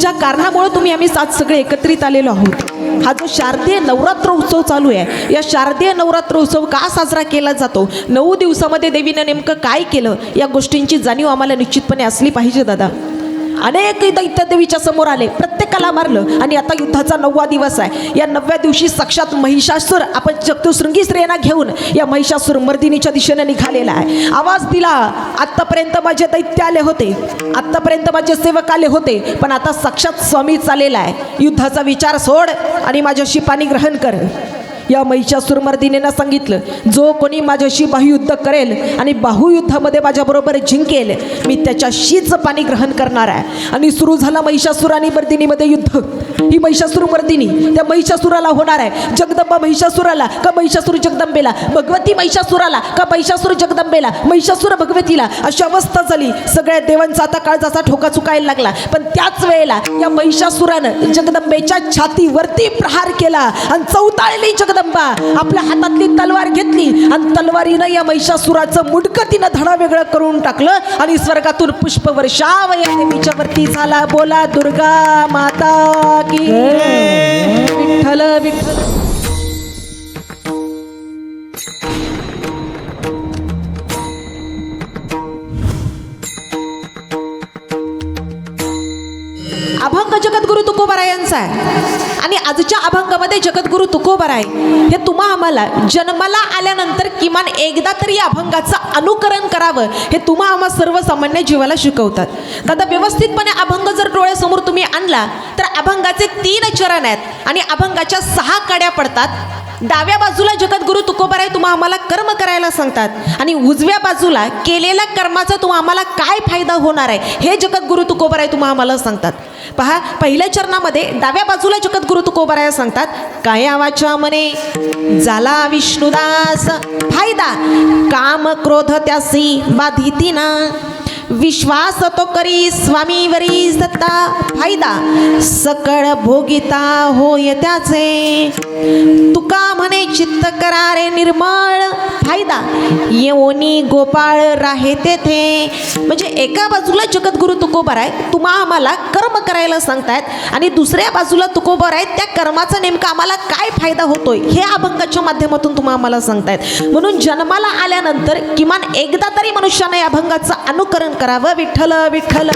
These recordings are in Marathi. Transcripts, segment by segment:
ज्या कारणामुळे तुम्ही आम्ही सात सगळे एकत्रित आलेलो आहोत. हा जो शारदीय नवरात्र उत्सव चालू आहे या शारदीय नवरात्र उत्सव का साजरा केला जातो? नऊ दिवसामध्ये देवीनं नेमकं काय केलं? या गोष्टींची जाणीव आम्हाला निश्चितपणे असली पाहिजे दादा. अनेक दैत्य देवीच्या समोर आले. प्रत्येकाला मारलं. आणि आता युद्धाचा नववा दिवस आहे. या नवव्या दिवशी साक्षात महिषासूर आपण चतुशृंगी स्त्रियांना घेऊन या महिषासूर मर्दिनीच्या दिशेने निघालेला आहे. आवाज दिला आत्तापर्यंत माझे दैत्य आले होते. आत्तापर्यंत माझे सेवक आले होते. पण आता साक्षात स्वामी चालेला आहे. युद्धाचा विचार सोड आणि माझ्याशी पाणी ग्रहण कर. या महिषासूर मर्दिनेनं सांगितलं जो कोणी माझ्याशी बाहुयुद्ध करेल आणि बाहुयुद्धामध्ये माझ्याबरोबर जिंकेल मी त्याच्याशीच पाणी ग्रहण करणार आहे. आणि सुरू झाला महिषासूर आणि मर्दिनीमध्ये युद्ध. ही महिषासूर मर्दिनी त्या महिषासुराला होणार आहे. जगदंबा महिषासुराला का महिषासूर जगदंबेला? भगवती महिषासुराला का महिषासूर जगदंबेला? महिषासूर भगवतीला अशी अवस्था झाली. सगळ्या देवांचा आता काळजाचा ठोका चुकायला लागला. पण त्याच वेळेला या महिषासुरानं जगदंबेच्या छातीवरती प्रहार केला आणि चौताळली जगदंबा आपल्या हातातली तलवार घेतली आणि तलवारीनं या महिषासुराचं मुडकं तिनं धडा वेगळं करून टाकलं आणि स्वर्गातून या देवीच्या वरती झाला बोला दुर्गा माता की विठ्ठल विठ्ठल. अभंग जगद्गुरु तुकोबारा यांचा आहे. आणि आजच्या अभंगामध्ये जगद्गुरु तुकोबारा आहे हे तुम्हा आम्हाला जन्माला आल्यानंतर किमान एकदा तरी या अभंगाचं अनुकरण करावं हे तुम्हा आम्हा सर्वसामान्य जीवाला शिकवतात. दादा व्यवस्थितपणे अभंग जर डोळ्यासमोर तुम्ही आणला तर अभंगाचे तीन चरण आहेत आणि अभंगाच्या सहा कड्या पडतात. डाव्या बाजूला जगद्गुरु तुकोबाराय तुम्हा आम्हाला कर्म करायला सांगतात. आणि उजव्या बाजूला केलेल्या कर्माचा तुम्हा आम्हाला काय फायदा होणार आहे हे जगद्गुरु तुकोबाराय तुम्हा आम्हाला सांगतात. पहा पहिल्या चरणामध्ये डाव्या बाजूला जगद्गुरु तुकोबाराय सांगतात काय आवाच्या मने झाला विष्णुदास फायदा काम क्रोध त्यासी बाधिती ना विश्वास तो करी स्वामीवरी सत्ता फायदा. सकळ भोगिता होय त्याचे. तुका म्हणे चित्त करारे निर्मळ फायदा. येवनी गोपाळ राहे तेथे. म्हणजे एका बाजूला जगद्गुरु तुकोबर आहे तुम्हा आम्हाला कर्म करायला सांगतायत आणि दुसऱ्या बाजूला तुकोबर आहेत त्या कर्माचा नेमका आम्हाला काय फायदा होतोय? हे अभंगाच्या माध्यमातून तुम्हा आम्हाला सांगतायत. म्हणून जन्माला आल्यानंतर किमान एकदा तरी मनुष्याने अभंगाचं अनुकरण करावं विठ्ठल विठ्ठल.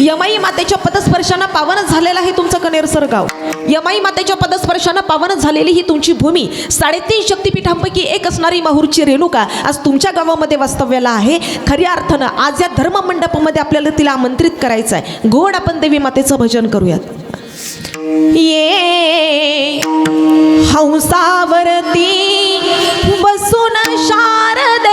यमाई मातेच्या पदस्पर्शानं पावनच झालेलं आहे तुमचं कनेरसर गाव. यमाई मातेच्या पदस्पर्शानं पावनच झालेली ही तुमची भूमी. साडेतीन शक्तीपीठांपैकी एक असणारी माहूरची रेणुका आज तुमच्या गावामध्ये वास्तव्याला आहे. खऱ्या अर्थानं आज या धर्म मंडपामध्ये आपल्याला तिला आमंत्रित करायचं आहे गोड आपण देवी मातेचं भजन करूयात. ये हंसावरती बसून शारद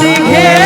দিঘে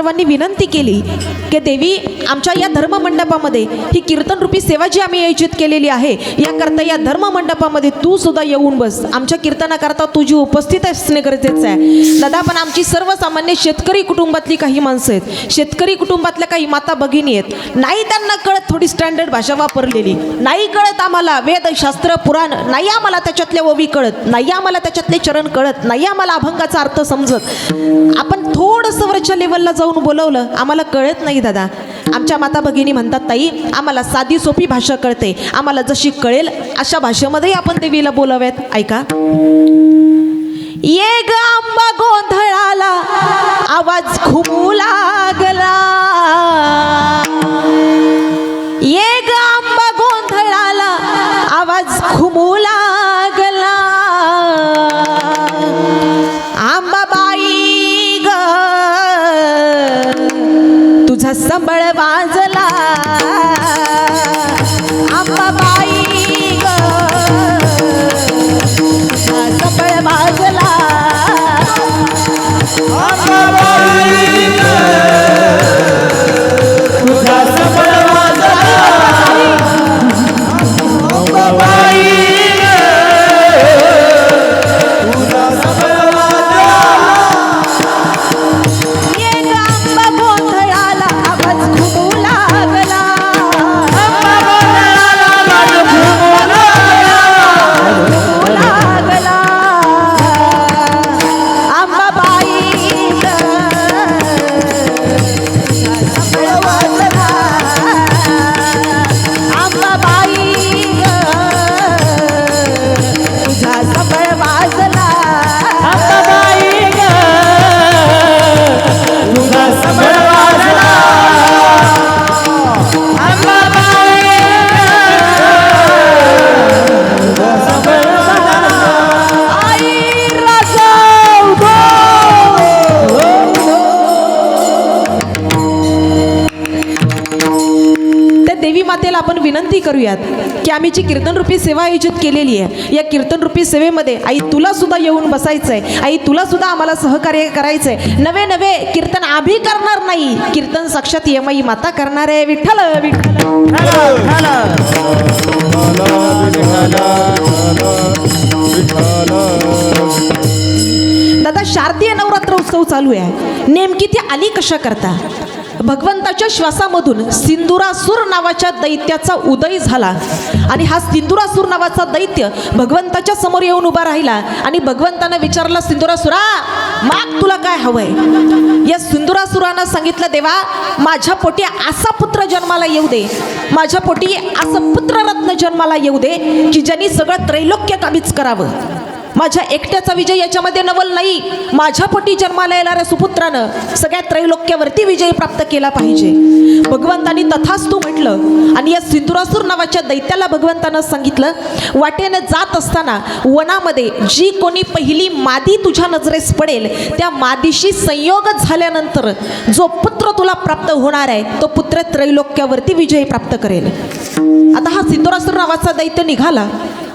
सर्वांनी विनंती केली की देवी आमच्या या धर्म मंडपामध्ये ही कीर्तनरूपी सेवा जी आम्ही आयोजित केलेली आहे याकरता या धर्म मंडपामध्ये तू सुद्धा येऊन बस. आमच्या कीर्तनाकरता तुझी उपस्थित असणे गरजेचं आहे. दादा पण आमची सर्वसामान्य शेतकरी कुटुंबातली काही माणसं आहेत. शेतकरी कुटुंबातल्या काही माता भगिनी आहेत. नाही त्यांना कळत थोडी स्टँडर्ड भाषा वापरलेली. नाही कळत आम्हाला वेदशास्त्र पुराण नाही आम्हाला त्याच्यातल्या ओवी कळत नाही आम्हाला त्याच्यातले चरण कळत नाही आम्हाला अभंगाचा अर्थ समजत. आपण थोडंसं वरच्या लेवलला जाऊ जाऊन बोलवलं. आम्हाला कळत नाही दादा. आमच्या माता भगिनी म्हणतात ताई आम्हाला साधी सोपी भाषा कळते. आम्हाला जशी कळेल अशा भाषेमध्येही आपण देवीला बोलाव्यात. ऐका. ये ग आंबा गोंधळाला आवाज खूप लागला. ये ये विनंती करूयात की आम्ही जी कीर्तनरूपी सेवा आयोजित केलेली आहे या कीर्तनरूपी सेवेमध्ये आई तुला सुद्धा येऊन आहे आई तुला सुद्धा आम्हाला सहकार्य करायचंय. नवे नवे कीर्तन आम्ही करणार नाही. कीर्तन साक्षात यमाई माता करणार आहे. विठ्ठल विठ्ठल. दादा शारदीय नवरात्र उत्सव चालू आहे. नेमकी ती आली कशा करता? भगवंताच्या श्वासामधून सिंदुरासूर नावाच्या दैत्याचा उदय झाला. आणि हा सिंदुरासूर नावाचा दैत्य भगवंताच्या समोर येऊन उभा राहिला आणि भगवंतानं विचारला सिंदुरासुरा माग तुला काय हवंय? या सिंदुरासुरानं सांगितलं देवा माझ्या पोटी असा पुत्र जन्माला येऊ दे. माझ्या पोटी असं पुत्ररत्न जन्माला येऊ दे की ज्यांनी सगळं त्रैलोक्य काबीज करावं. माझ्या एकट्याचा विजय याच्यामध्ये नवल नाही. माझ्या पोटी जन्माला येणाऱ्या सुपुत्रानं सगळ्या त्रैलोक्यावरती विजय प्राप्त केला पाहिजे. भगवंतानी तथास्तू म्हटलं आणि या सिंधुरासूर नावाच्या दैत्याला भगवंतानं सांगितलं वाटेनं जात असताना वनामध्ये जी कोणी पहिली मादी तुझ्या नजरेस पडेल त्या मादीशी संयोग झाल्यानंतर जो पुत्र तुला प्राप्त होणार आहे तो पुत्र त्रैलोक्यावरती विजय प्राप्त करेल. आता हा सिंधुरासूर नावाचा दैत्य निघाला.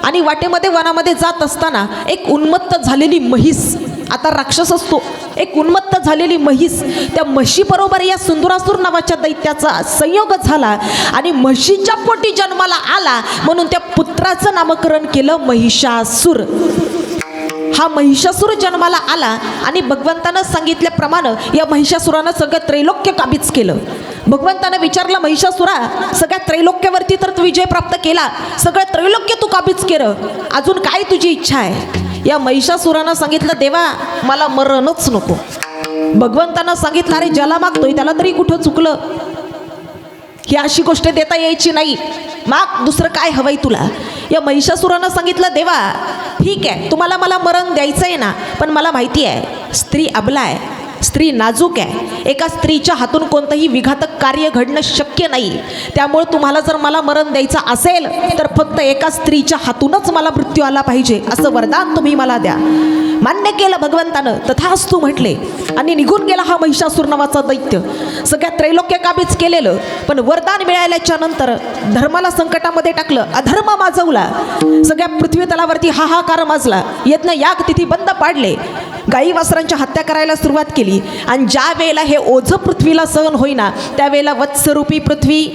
आणि वाटेमध्ये वनामध्ये जात असताना एक उन्मत्त झालेली म्हैस आता राक्षस असतो. एक उन्मत्त झालेली म्हैस त्या म्हशीबरोबर या सुंदरासूर नावाच्या दैत्याचा संयोग झाला आणि म्हशीच्या पोटी जन्माला आला म्हणून त्या पुत्राचं नामकरण केलं महिषासूर. हा महिषासूर जन्माला आला आणि भगवंतानं सांगितल्याप्रमाणे या महिषासुरानं सगळं त्रैलोक्य काबीज केलं. भगवंतानं विचारलं महिषासुरा सगळ्या त्रैलोक्यावरती तर तू विजय प्राप्त केला. सगळं त्रैलोक्य तू काबीज केलं. अजून काय तुझी इच्छा आहे? या महिषासुरानं सांगितलं देवा मला मरणच नको. भगवंतानं सांगितलं अरे ज्याला मागतोय त्याला तरी कुठं चुकलं? ही अशी गोष्ट देता यायची नाही. माग दुसरं काय हवंय तुला? या महिषासुरानं सांगितलं देवा ठीक आहे तुम्हाला मला मरण द्यायचं आहे ना पण मला माहिती आहे स्त्री अबला आहे. स्त्री नाजूक आहे. एका स्त्रीच्या हातून कोणतंही विघातक कार्य घडणं शक्य नाही. त्यामुळे तुम्हाला जर मला मरण द्यायचं असेल तर फक्त एका स्त्रीच्या हातूनच मला मृत्यू आला पाहिजे असं वरदान तुम्ही मला द्या. मान्य केलं भगवंतानं. तथास्तू म्हटले आणि निघून गेला हा महिषासूर नावाचा दैत्य. सगळ्या त्रैलोक्य काबीज केलेलं पण वरदान मिळाल्याच्या नंतर धर्माला संकटामध्ये टाकलं अधर्म माजवला. सगळ्या पृथ्वी तलावरती हाहाकार माजला. येतनं याग तिथी बंद पाडले. गाई वासरांच्या हत्या करायला सुरुवात केली. आणि ज्या वेळेला हे ओझं पृथ्वीला सहन होईना त्यावेळेला वत्सरूपी पृथ्वी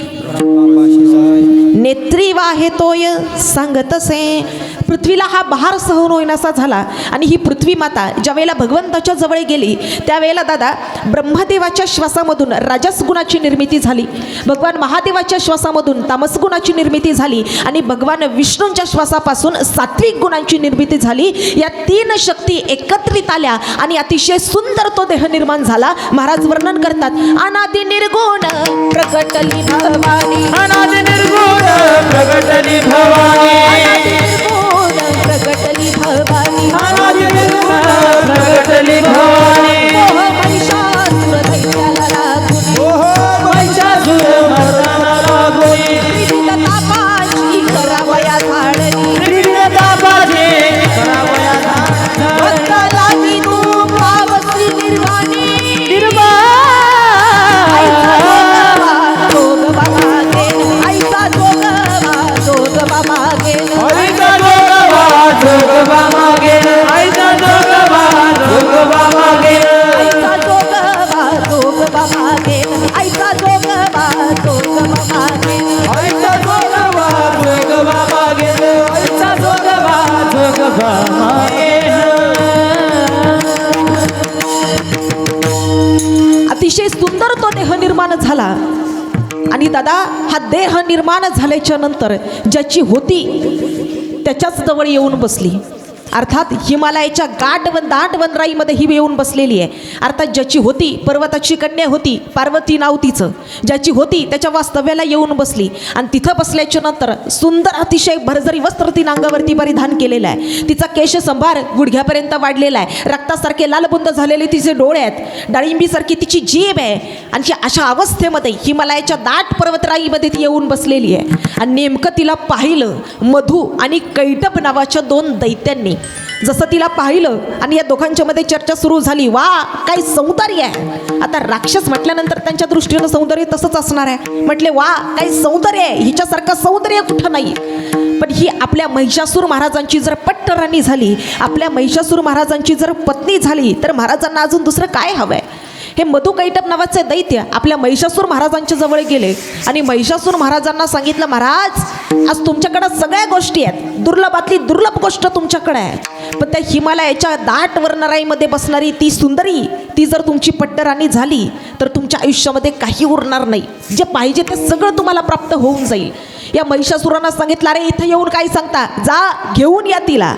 नेत्री वाहे तोय सांगतसे. पृथ्वीला हा बहार सहन होईनासा झाला. आणि ही पृथ्वी माता ज्या वेळेला भगवंताच्या जवळ गेली त्यावेळेला दादा ब्रह्मदेवाच्या श्वासामधून राजस गुणाची निर्मिती झाली. भगवान महादेवाच्या श्वासामधून तामस गुणाची निर्मिती झाली आणि भगवान विष्णूंच्या श्वासापासून सात्विक गुणांची निर्मिती झाली. या तीन शक्ती एकत्रित आल्या आणि अतिशय सुंदर तो देह निर्माण झाला. महाराज वर्णन करतात अनादि निर्गुण प्रकटली भवानी अनादि निर्गुण प्रकटली भवानी भवानी प्रकटली भवानी अतिशय सुंदर तो देह निर्माण झाला. आणि दादा हा देह निर्माण झाल्याच्यानंतर ज्याची होती त्याच्याच जवळ येऊन बसली. अर्थात हिमालयाच्या गाठ वन दाट वनराईमध्ये ही येऊन बसलेली आहे. अर्थात ज्याची होती पर्वताची कन्या होती पार्वती नाव तिचं. ज्याची होती त्याच्या वास्तव्याला येऊन बसली. आणि तिथं बसल्याच्या नंतर सुंदर अतिशय भरजरी वस्त्र तिनं अंगावरती परिधान केलेलं आहे. तिचा केशसंभार गुडघ्यापर्यंत वाढलेला आहे. रक्तासारखे लालबुंद झालेले तिचे डोळे आहेत. डाळिंबीसारखी तिची जीभ आहे. आणि ती अशा अवस्थेमध्ये हिमालयाच्या दाट पर्वतराईमध्ये ती येऊन बसलेली आहे. आणि नेमकं तिला पाहिलं मधू आणि कैटब नावाच्या दोन दैत्यांनी. जसं तिला पाहिलं आणि या दोघांच्या मध्ये चर्चा सुरू झाली वा काय सौंदर्य आहे. आता राक्षस म्हटल्यानंतर त्यांच्या दृष्टीनं सौंदर्य तसंच असणार आहे. म्हटले वा काय सौंदर्य आहे. हिच्यासारखं सौंदर्य कुठं नाही. पण ही आपल्या महिषासूर महाराजांची जर पट्टराणी झाली आपल्या महिषासूर महाराजांची जर पत्नी झाली तर महाराजांना अजून दुसरं काय हवं आहे हे मधु कैटप नावाचे दैत्य आपल्या महिषासूर महाराजांच्या जवळ गेले. आणि महिषासूर महाराजांना सांगितलं महाराज आज तुमच्याकडं सगळ्या गोष्टी आहेत. दुर्लभातली दुर्लभ गोष्ट तुमच्याकडे आहे. पण त्या हिमालयाच्या दाट वर्णराईमध्ये बसणारी ती सुंदरी ती जर तुमची पट्टराणी झाली तर तुमच्या आयुष्यामध्ये काही उरणार नाही. जे पाहिजे ते सगळं तुम्हाला प्राप्त होऊन जाईल. या महिषासुरांना सांगितलं अरे इथं येऊन काय सांगता? जा घेऊन या तिला.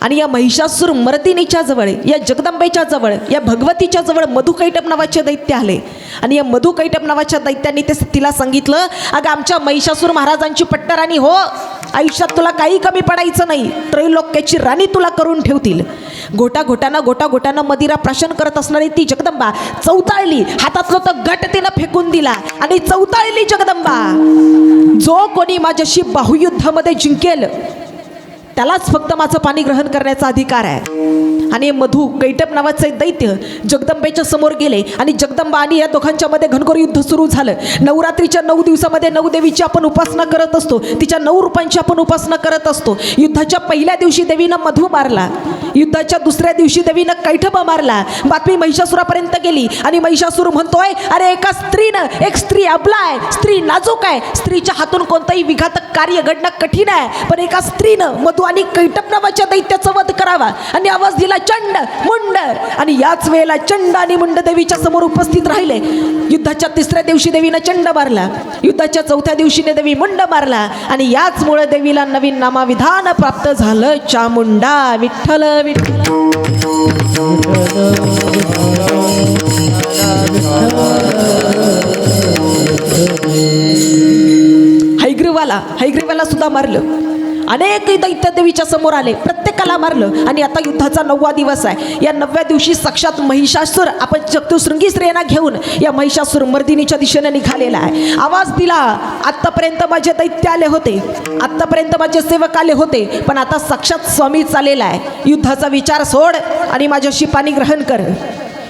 आणि या महिषासूर मर्दिनीच्या जवळ या जगदंबेच्या जवळ या भगवतीच्या जवळ मधुकैटप नावाचे दैत्य आले. आणि या मधुकैटप नावाच्या दैत्यांनी ते तिला सांगितलं अगं आमच्या महिषासूर महाराजांची पट्टराणी हो. आयुष्यात तुला काही कमी पडायचं नाही. त्रैलोक्याची राणी तुला करून ठेवतील. घोटा घोटानं घोटा घोटानं मदिरा प्राशन करत असणारी ती जगदंबा चौताळली. हातातलं तर गट तिनं फेकून दिला. आणि चौताळली जगदंबा. जो कोणी माझ्याशी बाहुयुद्धामध्ये जिंकेल त्यालाच फक्त माझं पाणी ग्रहण करण्याचा अधिकार आहे. आणि मधू कैटप नावाचं नावाचे दैत्य जगदंबेच्या समोर गेले आणि जगदंबा आणि या दोघांच्या मध्ये घनघोर युद्ध सुरू झालं. नवरात्रीच्या नऊ दिवसामध्ये नऊ देवीची आपण उपासना करत असतो. तिच्या नऊ रूपांची आपण उपासना करत असतो. युद्धाच्या पहिल्या दिवशी देवीनं मधू मारला. युद्धाच्या दुसऱ्या दिवशी देवीनं कैठबा मारला. बातमी महिषासुरापर्यंत गेली. आणि महिषासूर म्हणतोय अरे एका स्त्रीनं एक स्त्री अबला आहे. स्त्री नाजूक आहे. स्त्रीच्या हातून कोणतंही विघातक कार्य घडणं कठीण आहे. पण एका स्त्रीनं मधू आणि कैटप नावाच्या दैत्याचा वध करावा. आणि आवाज दिला चंड मुंड. आणि याच वेळेला चंड आणि मुंड देवीच्या समोर उपस्थित राहिले. युद्धाच्या तिसऱ्या दिवशी देवीनं चंड मारला. युद्धाच्या चौथ्या दिवशीने देवी मुंड मारला. आणि याचमुळे देवीला नवीन नामाविधान प्राप्त झालं. चामुंडा विठ्ठल विठ्ठल. हैग्रीवाला हैग्रीवाला सुद्धा मारलं. अनेक दैत्य देवीच्या समोर आले. प्रत्येकाला मारलं. आणि आता युद्धाचा नववा दिवस आहे. या नवव्या दिवशी साक्षात महिषासूर आपण चतुशृंगी स्त्रियांना घेऊन या महिषासूर मर्दिनीच्या दिशेने निघालेला आहे. आवाज दिला. आत्तापर्यंत माझे दैत्य आले होते. आत्तापर्यंत माझे सेवक आले होते. पण आता साक्षात स्वामी चालेला आहे. युद्धाचा विचार सोड आणि माझ्याशी पाणी ग्रहण कर.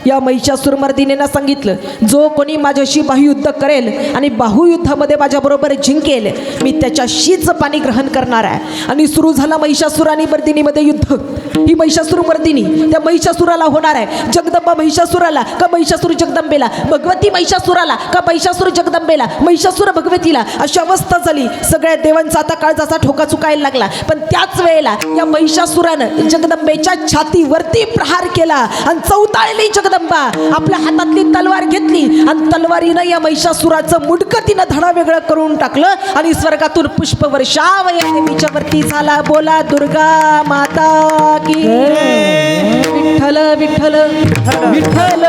या महिषासुरमर्दिनीनं सांगितलं जो कोणी माझ्याशी बाहुयुद्ध करेल आणि बाहुयुद्धामध्ये माझ्याबरोबर जिंकेल मी त्याच्याशीच पाणी ग्रहण करणार आहे. आणि सुरू झाला महिषासुर आणि मर्दिनीमध्ये युद्ध. ही महिषासुर मर्दिनी त्या महिषासुराला होणार आहे. जगदंबा महिषासुराला का महिषासुर जगदंबेला? भगवती महिषासुराला का महिषासुर जगदंबेला? महिषासुर भगवतीला. अशी अवस्था झाली. सगळ्या देवांचा आता काळ जसा ठोका चुकायला लागला. पण त्याच वेळेला या महिषासुरानं जगदंबेच्या छातीवरती प्रहार केला आणि चौताळली जगदंबा आपल्या हातातली तलवार घेतली आणि तलवारीनं या महिषासुराचं मुडकं तिनं धडा वेगळं करून टाकलं आणि स्वर्गातून पुष्प या देवीच्यावरती झाला बोला दुर्गा माता की विठ्ठल विठ्ठल विठ्ठल.